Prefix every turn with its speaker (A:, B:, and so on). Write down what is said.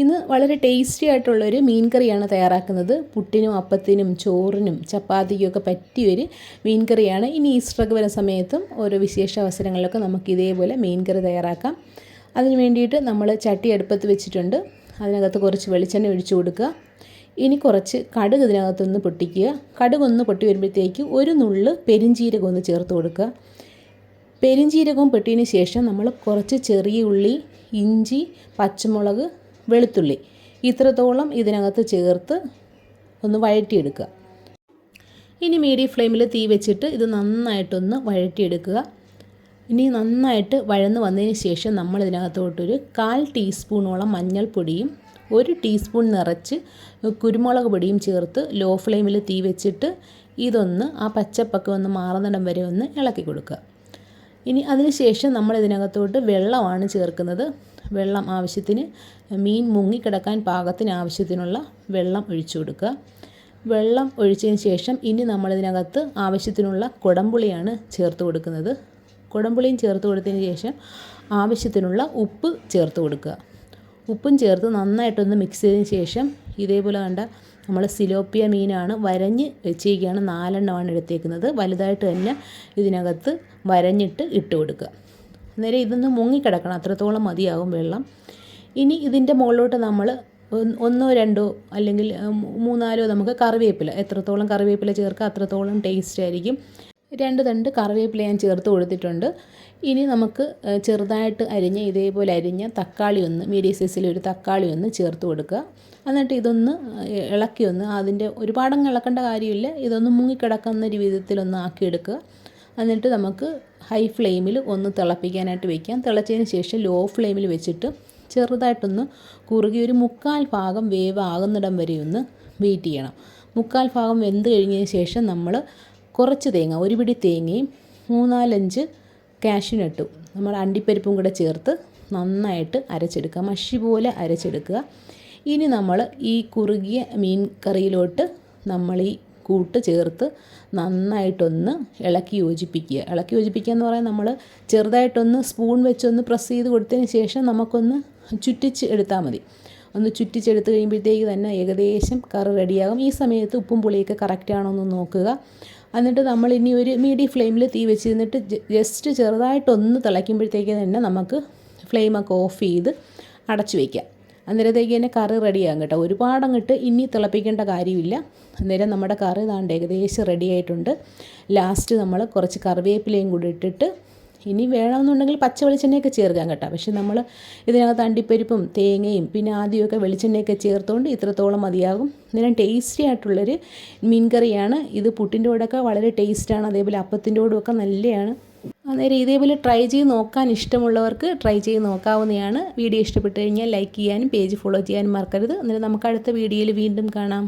A: ഇന്ന് വളരെ ടേസ്റ്റി ആയിട്ടുള്ളൊരു മീൻ കറിയാണ് തയ്യാറാക്കുന്നത്. പുട്ടിനും അപ്പത്തിനും ചോറിനും ചപ്പാത്തിക്കുമൊക്കെ പറ്റിയൊരു മീൻ കറിയാണ് ഇനി ഈസ്റ്ററൊക്കെ വരുന്ന സമയത്തും ഓരോ വിശേഷ അവസരങ്ങളിലൊക്കെ നമുക്ക് ഇതേപോലെ മീൻ കറി തയ്യാറാക്കാം. അതിന് വേണ്ടിയിട്ട് നമ്മൾ ചട്ടി അടുപ്പത്ത് വെച്ചിട്ടുണ്ട്. അതിനകത്ത് കുറച്ച് വെളിച്ചെണ്ണ ഒഴിച്ചു കൊടുക്കുക. ഇനി കുറച്ച് കടുക് ഇതിനകത്തൊന്ന് പൊട്ടിക്കുക. കടുക് ഒന്ന് പൊട്ടി വരുമ്പോഴത്തേക്ക് ഒരു നുള്ള് പെരിഞ്ചീരകം ഒന്ന് ചേർത്ത് കൊടുക്കുക. പെരിഞ്ചീരകവും പെട്ടിയതിന് ശേഷം നമ്മൾ കുറച്ച് ചെറിയ ഉള്ളി ഇഞ്ചി പച്ചമുളക് വെളുത്തുള്ളി. ഇത്രത്തോളം ഇതിനകത്ത് ചേർത്ത് ഒന്ന് വഴറ്റിയെടുക്കുക. ഇനി മീഡിയം ഫ്ലെയിമിൽ തീ വെച്ചിട്ട് ഇത് നന്നായിട്ടൊന്ന് വഴറ്റിയെടുക്കുക. ഇനി നന്നായിട്ട് വഴന്ന് വന്നതിന് ശേഷം നമ്മൾ ഇതിനകത്തോട്ടൊരു കാൽ ടീസ്പൂണോളം മഞ്ഞൾപ്പൊടിയും ഒരു ടീസ്പൂൺ നിറച്ച് കുരുമുളക് പൊടിയും ചേർത്ത് ലോ ഫ്ലെയിമിൽ തീ വെച്ചിട്ട് ഇതൊന്ന് ആ പച്ചപ്പൊക്കെ ഒന്ന് മാറുന്നിടം വരെ ഒന്ന് ഇളക്കി കൊടുക്കുക. ഇനി അതിന് ശേഷം നമ്മൾ ഇതിനകത്തോട്ട് വെള്ളമാണ് ചേർക്കുന്നത്. വെള്ളം ആവശ്യത്തിന് മീൻ മുങ്ങിക്കിടക്കാൻ പാകത്തിന് ആവശ്യത്തിനുള്ള വെള്ളം ഒഴിച്ചു കൊടുക്കുക. വെള്ളം ഒഴിച്ചതിന് ശേഷം ഇനി നമ്മളിതിനകത്ത് ആവശ്യത്തിനുള്ള കുടമ്പുളിയാണ് ചേർത്ത് കൊടുക്കുന്നത്. കുടംപുളിയും ചേർത്ത് കൊടുത്തതിന് ശേഷം ആവശ്യത്തിനുള്ള ഉപ്പ് ചേർത്ത് കൊടുക്കുക. ഉപ്പും ചേർത്ത് നന്നായിട്ടൊന്ന് മിക്സ് ചെയ്തതിന് ശേഷം ഇതേപോലെ കണ്ട നമ്മൾ സിലോപ്പിയ മീനാണ് വരഞ്ഞ് വെച്ചിരിക്കുകയാണ്. നാലെണ്ണമാണ് എടുത്തേക്കുന്നത്. വലുതായിട്ട് തന്നെ ഇതിനകത്ത് വരഞ്ഞിട്ട് ഇട്ട് കൊടുക്കുക. അന്നേരം ഇതൊന്ന് മുങ്ങിക്കിടക്കണം. അത്രത്തോളം മതിയാകും വെള്ളം. ഇനി ഇതിന്റെ മുകളിലോട്ട് നമ്മൾ ഒന്നോ രണ്ടോ അല്ലെങ്കിൽ മൂന്നാലോ നമുക്ക് കറിവേപ്പില. എത്രത്തോളം കറിവേപ്പില ചേർക്കുക അത്രത്തോളം ടേസ്റ്റ് ആയിരിക്കും. രണ്ട് തണ്ട് കറിവേപ്പില ഞാൻ ചേർത്ത് കൊടുത്തിട്ടുണ്ട്. ഇനി നമുക്ക് ചെറുതായിട്ട് അരിഞ്ഞ ഇതേപോലെ അരിഞ്ഞ തക്കാളി ഒന്ന് മീഡിയം സൈസിൽ ഒരു തക്കാളി ഒന്ന് ചേർത്ത് കൊടുക്കുക. എന്നിട്ട് ഇതൊന്ന് ഇളക്കി ഒന്ന് അതിന്റെ ഒരുപാടങ്ങ് ഇളക്കേണ്ട കാര്യമില്ല. ഇതൊന്ന് മുങ്ങിക്കിടക്കുന്ന വിധത്തിലൊന്ന് ആക്കിയെടുക്കുക. എന്നിട്ട് നമുക്ക് ഹൈ ഫ്ലെയിമിൽ ഒന്ന് തിളപ്പിക്കാനായിട്ട് വയ്ക്കാം തിളച്ചതിന് ശേഷം ലോ ഫ്ലെയിമിൽ വെച്ചിട്ട് ചെറുതായിട്ടൊന്ന് കുറുകി ഒരു മുക്കാൽ ഭാഗം വേവ് ആകുന്നിടം വരെ ഒന്ന് വെയിറ്റ് ചെയ്യണം. മുക്കാൽ ഭാഗം വെന്ത് കഴിഞ്ഞതിന് ശേഷം നമ്മൾ കുറച്ച് തേങ്ങ ഒരു പിടി തേങ്ങയും മൂന്നാലഞ്ച് കാഷ്യൂനട്ടും നമ്മൾ അണ്ടിപ്പരിപ്പും കൂടെ ചേർത്ത് നന്നായിട്ട് അരച്ചെടുക്കുക. മഷി പോലെ അരച്ചെടുക്കുക. ഇനി നമ്മൾ ഈ കുറുകിയ മീൻ കറിയിലോട്ട് നമ്മൾ ഈ കൂട്ട് ചേർത്ത് നന്നായിട്ടൊന്ന് ഇളക്കി യോജിപ്പിക്കുക. ഇളക്കി യോജിപ്പിക്കുക എന്ന് പറയാൻ നമ്മൾ ചെറുതായിട്ടൊന്ന് സ്പൂൺ വെച്ചൊന്ന് പ്രസ് ചെയ്ത് കൊടുത്തതിന് ശേഷം നമുക്കൊന്ന് ചുറ്റിച്ച് എടുത്താൽ മതി. ഒന്ന് ചുറ്റിച്ചെടുത്ത് കഴിയുമ്പോഴത്തേക്ക് തന്നെ ഏകദേശം കറി റെഡിയാകും ഈ സമയത്ത് ഉപ്പും പുളിയൊക്കെ കറക്റ്റാണോ എന്ന് നോക്കുക. എന്നിട്ട് നമ്മൾ ഇനി ഒരു മീഡിയം ഫ്ലെയിമിൽ തീ വെച്ചിരുന്നിട്ട് ജസ്റ്റ് ചെറുതായിട്ടൊന്ന് തിളയ്ക്കുമ്പോഴത്തേക്ക് തന്നെ നമുക്ക് ഫ്ലെയിമൊക്കെ ഓഫ് ചെയ്ത് അടച്ചു വയ്ക്കാം അന്നേരത്തേക്ക് തന്നെ കറി റെഡിയാകും കേട്ടോ. ഒരുപാട് അങ്ങോട്ട് ഇനി തിളപ്പിക്കേണ്ട കാര്യമില്ല. അന്നേരം നമ്മുടെ കറി താണ്ട് ഏകദേശം റെഡി ആയിട്ടുണ്ട്. ലാസ്റ്റ് നമ്മൾ കുറച്ച് കറിവേപ്പിലയും കൂടി ഇട്ടിട്ട് ഇനി വേണമെന്നുണ്ടെങ്കിൽ പച്ച വെളിച്ചെണ്ണയൊക്കെ ചേർക്കാം കേട്ടോ. പക്ഷെ നമ്മൾ ഇതിനകത്ത് അണ്ടിപ്പരിപ്പും തേങ്ങയും പിന്നെ ആദ്യമൊക്കെ വെളിച്ചെണ്ണയൊക്കെ ചേർത്തുകൊണ്ട് ഇത്രത്തോളം മതിയാകും. ഇതിനും ടേസ്റ്റി ആയിട്ടുള്ളൊരു മീൻ കറിയാണ് ഇത് പുട്ടിന്റെ കൂടെയൊക്കെ വളരെ ടേസ്റ്റാണ് അതേപോലെ അപ്പത്തിന്റെ കൂടെയൊക്കെ നല്ലതാണ് അന്നേരം ഇതേപോലെ ട്രൈ ചെയ്ത് നോക്കാൻ ഇഷ്ടമുള്ളവർക്ക് ട്രൈ ചെയ്ത് നോക്കാവുന്നതാണ്. വീഡിയോ ഇഷ്ടപ്പെട്ടു കഴിഞ്ഞാൽ ലൈക്ക് ചെയ്യാനും പേജ് ഫോളോ ചെയ്യാനും മറക്കരുത്. അന്നേരം നമുക്ക് അടുത്ത വീഡിയോയിൽ വീണ്ടും കാണാം.